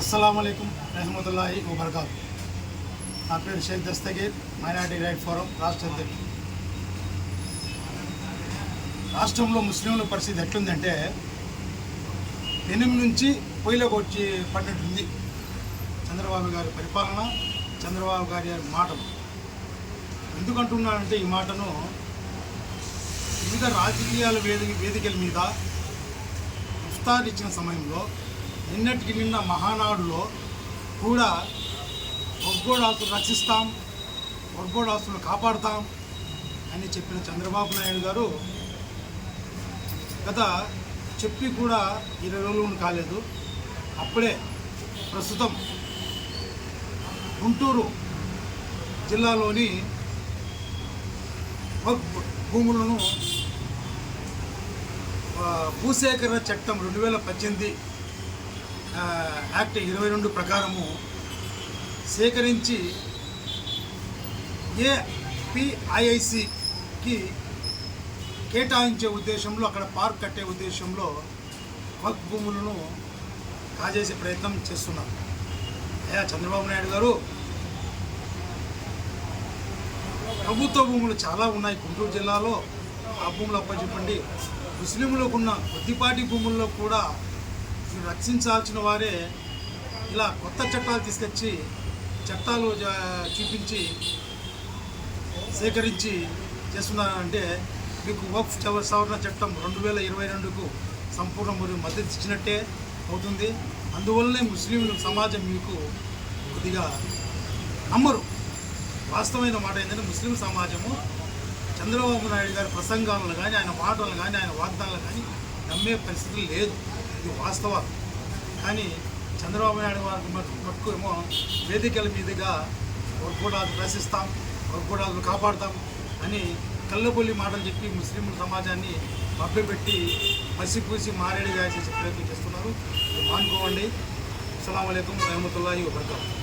అస్సలంకం రహమతుల్లాహి వబర్కాత్ నా పేరు Shaik Dastagir minority right forum రాష్ట్ర అధ్యక్షుడు రాష్ట్రంలో ముస్లింల పరిస్థితి ఎట్లుందంటే ఎనిమిది నుంచి పొయ్యిలోకి వచ్చి పడినట్టుంది చంద్రబాబు గారి పరిపాలన చంద్రబాబు గారి మాటలు. ఎందుకంటున్నానంటే ఈ మాటను వివిధ రాజకీయాల వేదిక వేదికల మీద ఇఫ్తార్ ఇచ్చిన సమయంలో నిన్నటికి నిన్న మహానాడులో కూడా ఒగ్గోడాస్తులు రక్షిస్తాం ఒగ్గోడాస్తులు కాపాడుతాం అని చెప్పిన చంద్రబాబు నాయుడు గారు గత చెప్పి కూడా ఇరవై రోజులు కాలేదు. అప్పుడే ప్రస్తుతం గుంటూరు జిల్లాలోని భూములను భూసేకరణ చట్టం రెండు వేల పద్దెనిమిది యాక్ట్ ఇరవై రెండు ప్రకారము సేకరించి ఏపిఐఐసికి కేటాయించే ఉద్దేశంలో అక్కడ పార్క్ కట్టే ఉద్దేశంలో వక్ భూములను కాజేసే ప్రయత్నం చేస్తున్నారు. అయ్యా చంద్రబాబు నాయుడు గారు ప్రభుత్వ భూములు చాలా ఉన్నాయి. గుంటూరు జిల్లాలో ఆ భూములు అప్పచెప్పండి. ముస్లింలకు ఉన్న కొద్దిపాటి భూముల్లో కూడా రక్షించాల్సిన వారే ఇలా కొత్త చట్టాలు తీసుకొచ్చి చట్టాలు జా- చూపించి సేకరించి చేస్తున్నారంటే మీకు వక్ఫ్ సవరణ చట్టం రెండు వేల ఇరవై రెండుకు సంపూర్ణ మరియు మద్దతు ఇచ్చినట్టే అవుతుంది. అందువల్లనే ముస్లింలు సమాజం మీకు కొద్దిగా నమ్మరు. వాస్తవమైన మాట ఏంటంటే ముస్లిం సమాజము చంద్రబాబు నాయుడు గారి ప్రసంగాలను కానీ ఆయన మాటలను కానీ ఆయన వాగ్దానాలు కానీ నమ్మే పరిస్థితి లేదు. ఇది వాస్తవాలు. కానీ చంద్రబాబు నాయుడు వారికి మట్టుకు ఏమో వేదికల మీదుగా వర్గూడాలు రసిస్తాం వర్గూడాలను కాపాడతాం అని కళ్ళబొల్లి మాటలు చెప్పి ముస్లింల సమాజాన్ని మభ్యపెట్టి పసిపూసి మారేడుగా చేసే ప్రయత్నం చేస్తున్నారు. ఇది మానుకోవండి అస్సలం అయికం రహమతుల్లాహి వబర్కాతు.